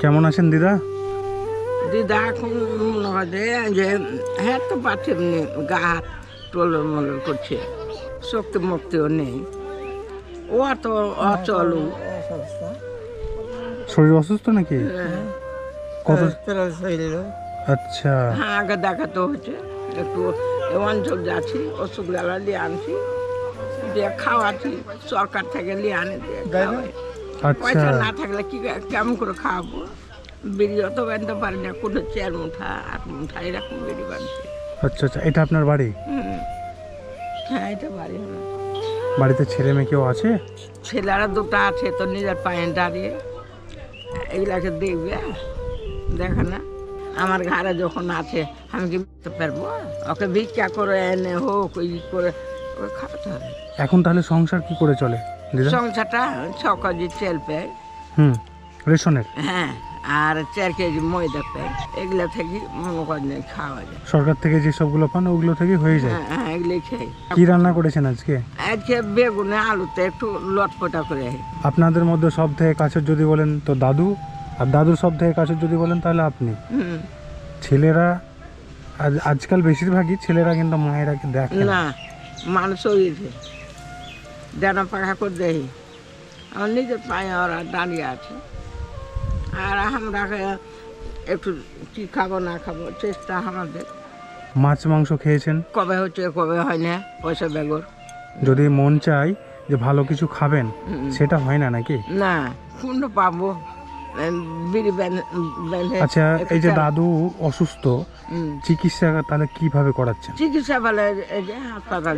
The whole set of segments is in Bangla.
কেমন আছেন দিদা? দিদা এখন মনে হয় যে যে হ্যাঁ তো এমনি গা হাত টোলর মলর করছে শক্তি মুক্তিও নেই। ও আর তো অচলু। শরীর অসুস্থ নাকি? কত আচ্ছা। হ্যাঁ আগে দেখাতে হচ্ছে একটু অঞ্চল যাচ্ছি ওষুধ গালা নিয়ে আনছি দিয়ে খাওয়াচ্ছি সরকার থেকে নিয়ে আনে দিয়ে খাওয়াই। আচ্ছা। পয়সা না থাকলে কি কেমন করে খাওয়াবো বিড়ি অত বানতে পারি না কোনো চার মুঠা আট মুঠা এরকম বিড়ি বানছে। আচ্ছা আচ্ছা এটা আপনার বাড়ি? হ্যাঁ এটা বাড়ি বাড়িতে ছেলে মেয়ে কেউ আছে? ছেলেরা দুটো আছে তো নিজের পায়ে দাঁড়িয়ে। এগুলাকে দেখবে দেখে না। আমার ঘরে যখন আছে আমি কি বুঝতে পারব? ওকে ভিক্ষা করে এনে হোক ই করে খাওয়াতে হবে। এখন তাহলে সংসার কি করে চলে? সংসারটা ছ কেজি তেল পেয়ে। হুম রেশনের? হ্যাঁ আর চার কেজি ময়দা পেয়ে। এগুলা থেকে করেন খাওয়া যায়। সরকার থেকে যে সবগুলো পান ওগুলো থেকে হয়ে যায়? হ্যাঁ হ্যাঁ এগুলোই খাই কি রান্না করেছেন আজকে? আজকে বেগুনে আলুতে একটু লটপটা করে। আপনাদের মধ্যে সব থেকে কাছের যদি বলেন তো দাদু আর দাদুর সব থেকে কাছের যদি বলেন তাহলে আপনি। হুম। ছেলেরা আজ আজকাল বেশিরভাগই ছেলেরা কিন্তু মায়েরাকে দেখে না। না মানুষ হয়েছে ডানা পাখা করে দেখি আমার নিজের পায়ে ওরা দাঁড়িয়ে আছে। আর আমরা একটু কি খাব না খাব চেষ্টা আমাদের। মাছ মাংস খেয়েছেন? কবে হচ্ছে কবে হয় না পয়সা বেগর। যদি মন চাই যে ভালো কিছু খাবেন সেটা হয় না নাকি? না শূন্য পাবো। আচ্ছা এই যে দাদু অসুস্থ চিকিৎসা তাহলে কীভাবে করাচ্ছেন? চিকিৎসা বলে হাসপাতাল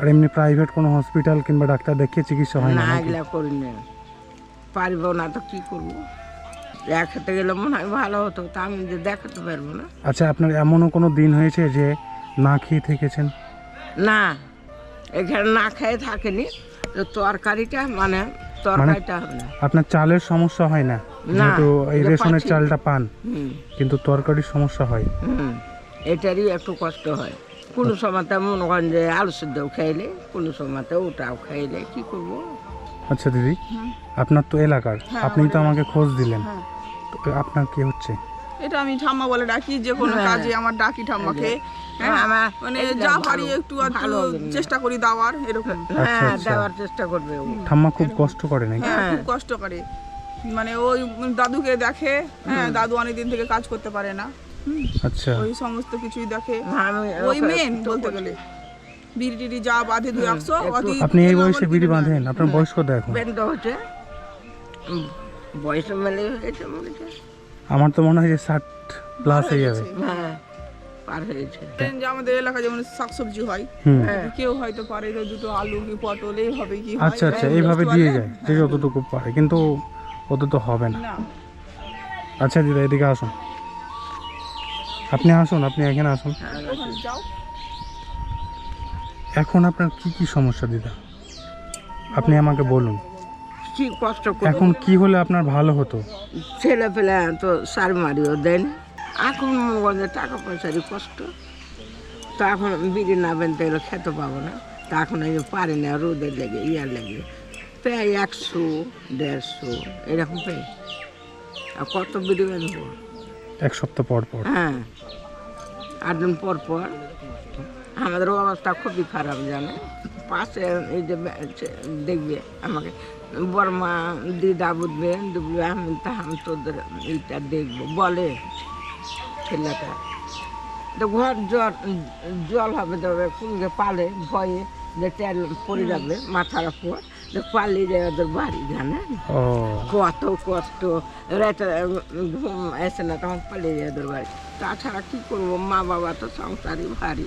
আর এমনি প্রাইভেট কোনো হসপিটাল কিংবা ডাক্তার দেখিয়ে চিকিৎসা হয় না? এগুলা করি না। পারব না তো কি করব? দেখাতে গেলে মনে হয় ভালো হতো তা আমি যে দেখাতে পারব না। আচ্ছা আপনার এমনও কোনো দিন হয়েছে যে না খেয়ে থেকেছেন? না এখানে না খেয়ে থাকেনি তো তরকারিটা মানে তরকারিটা হবে না। আপনার চালের সমস্যা হয় না, যেহেতু এই রেশনের চালটা পান কিন্তু তরকারির সমস্যা হয়। এটারই একটু কষ্ট হয়। কোনো সময়তে মনে করেন যে আলু সিদ্ধও খাইলে কোনো সময়তে ওটাও খাইলে কি করব? আচ্ছা দিদি আপনার তো এলাকার আপনি তো আমাকে খোঁজ দিলেন। তো আপনার কি হচ্ছে? এটা আমি ঠাম্মা বলে ডাকি যে কোনো হ্যাঁ। কাজে আমার ডাকি ঠাম্মাকে। হ্যাঁ, মানে যা পারি একটু ভালো চেষ্টা করি দেওয়ার এরকম। হ্যাঁ আচ্ছা। দেওয়ার চেষ্টা করবে ঠাম্মা খুব কষ্ট করে নাকি? হ্যাঁ। খুব কষ্ট করে। মানে ওই দাদুকে দেখে হ্যাঁ দাদু অনেকদিন থেকে কাজ করতে পারে না। আচ্ছা। ওই সমস্ত কিছুই দেখে। ওই মেন বলতে গেলে। বিড়ি টিড়ি যা বাঁধে দু একশো আপনি এই বয়সে বিড়ি বাঁধেন আপনার বয়স কত এখন? হচ্ছে। বয়স মেলে হয়েছে আমার তো মনে হয় যে ষাট প্লাস হয়ে যাবে। হ্যাঁ পার হয়েছে যে আমাদের এলাকায় যেমন শাকসবজি হয় হ্যাঁ। কেউ হয়তো পারে দুটো আলু কি পটল এইভাবে কি আচ্ছা আচ্ছা এই এইভাবে দিয়ে যায় যে যতটুকু পারে। কিন্তু অত তো হবে না। আচ্ছা দিদা এদিকে আসুন। আপনি আসুন আপনি এখানে আসুন। যাও। এখন আপনার কি কি সমস্যা দিদা? আপনি আমাকে বলুন। কি কষ্ট এখন কি হলে আপনার ভালো হতো? ছেলে পেলে তো সার মারিও দেন। এখন যে টাকা পয়সারই কষ্ট। তো এখন বিড়ি না বেনতে গেলে খেতে পাবো না। তা এখন পারি না রোদের লেগে ইয়ার লেগে। প্রায় একশো দেড়শো এরকম পেয়ে। আর কত বিড়ি বেনবো এক সপ্তাহ পর পর। হ্যাঁ। আট দিন পর পর। আমাদের অবস্থা খুবই খারাপ জানে? পাশে এই যে দেখবে আমাকে বর্মা দিদা বুঝবে দেখবে আমি তা আমি তোদের এইটা দেখব বলে ছেলেটা। তো ঘর জল জল হবে তবে কুলকে পালে ভয়ে যে তেল পড়ে যাবে মাথার উপর পালিয়ে যায় ওদের বাড়ি জানেন? কত কষ্ট। রাতে ঘুম আসে না তখন পালিয়ে যায় ওদের বাড়ি। তাছাড়া কি করব? মা বাবা তো সংসারই ভারী।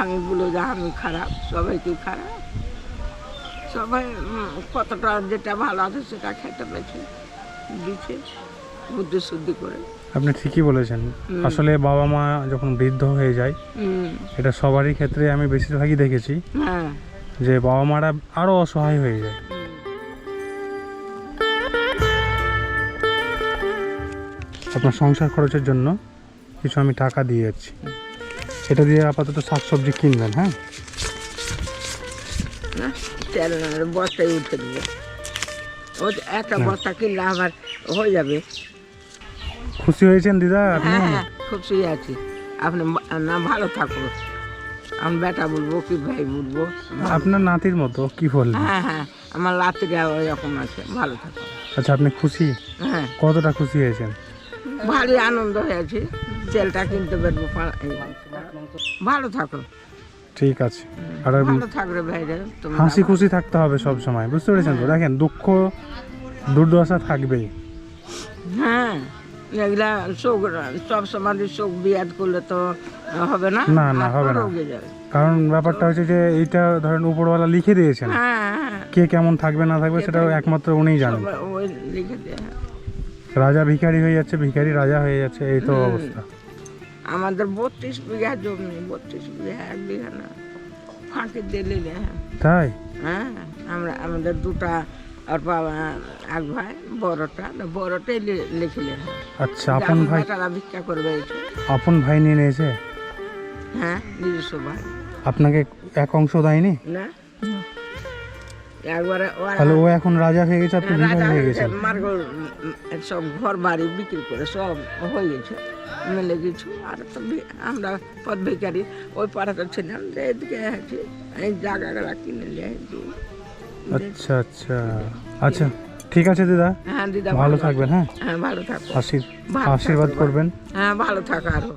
আমি বলো যে আমি খারাপ সবাই কি খারাপ? সবাই কতটা যেটা ভালো আছে সেটা খেতে পেয়েছে দিচ্ছে বুদ্ধি শুদ্ধি করে। আপনি ঠিকই বলেছেন। আসলে বাবা মা যখন বৃদ্ধ হয়ে যায় এটা সবারই ক্ষেত্রে আমি বেশিরভাগই দেখেছি। হ্যাঁ। যে বাবা মারা আরও অসহায় হয়ে যায়। আপনার সংসার খরচের জন্য কিছু আমি টাকা দিয়ে যাচ্ছি। সেটা দিয়ে আপাতত শাকসবজি কিনবেন হ্যাঁ? বস্তায় উঠে দেবো। একটা বস্তা কিনলে আমার হয়ে যাবে। খুশি হয়েছেন দিদা আপনি? হ্যাঁ হ্যাঁ খুব শুয়ে আছি। আপনি না ভালো থাকো আমি বেটা বলব কি ভাই বলব? আপনার নাতির মতো কি বললেন? হ্যাঁ হ্যাঁ আমার লাতিরা ওইরকম আছে ভালো থাকো। আচ্ছা আপনি খুশি? হ্যাঁ। কতটা খুশি হয়েছেন? ভালোই আনন্দ হয়েছে তেলটা কিনতে পারব ভালো থাকো। ঠিক আছে। আর ভালো থাকবে ভাইরা হাসি খুশি থাকতে হবে সব সময় বুঝতে পেরেছেন তো? দেখেন দুঃখ দুর্দশা থাকবেই। হ্যাঁ। এগুলা শোক সব সময় শোক বিয়াদ করলে তো হবে না? না, না, হবে না। কারণ ব্যাপারটা হচ্ছে যে এইটা ধরেন উপরওয়ালা লিখে দিয়েছেন। হ্যাঁ হ্যাঁ। কে কেমন থাকবে না থাকবে সেটা একমাত্র উনিই জানেন। দেয় রাজা ভিখারি হয়ে যাচ্ছে ভিখারি রাজা হয়ে যাচ্ছে এই তো অবস্থা। আমাদের বত্রিশ বিঘা জমি বত্রিশ বিঘা এক বিঘা না। ফাঁকি দিলে হ্যাঁ। তাই? হ্যাঁ আমরা আমাদের দুটা আর বাবা এক ভাই বড়টা বড়টাই লিখলেন। আচ্ছা আপন ভাই বেটারা ভিক্ষা করবে আপন ভাই নিয়ে নিয়েছে? হ্যাঁ নিজস্ব ভাই। আপনাকে এক অংশ দেয়নি? না। একবারে তাহলে ও এখন রাজা হয়ে গেছে আপনি ভিখারি হয়ে গেছেন। মার্গল সব ঘর বাড়ি বিক্রি করে সব হয়ে গেছে মিলে গেছি আর তো আমরা পথ ওই পাড়াতে ছিলাম যে এদিকে আছি এই জায়গাগুলা কিনে নিয়ে। আচ্ছা আচ্ছা। আচ্ছা ঠিক আছে দিদা। হ্যাঁ দিদা ভালো থাকবেন হ্যাঁ? হ্যাঁ ভালো থাকো আশীর আশীর্বাদ করবেন। হ্যাঁ ভালো থাকো আরও।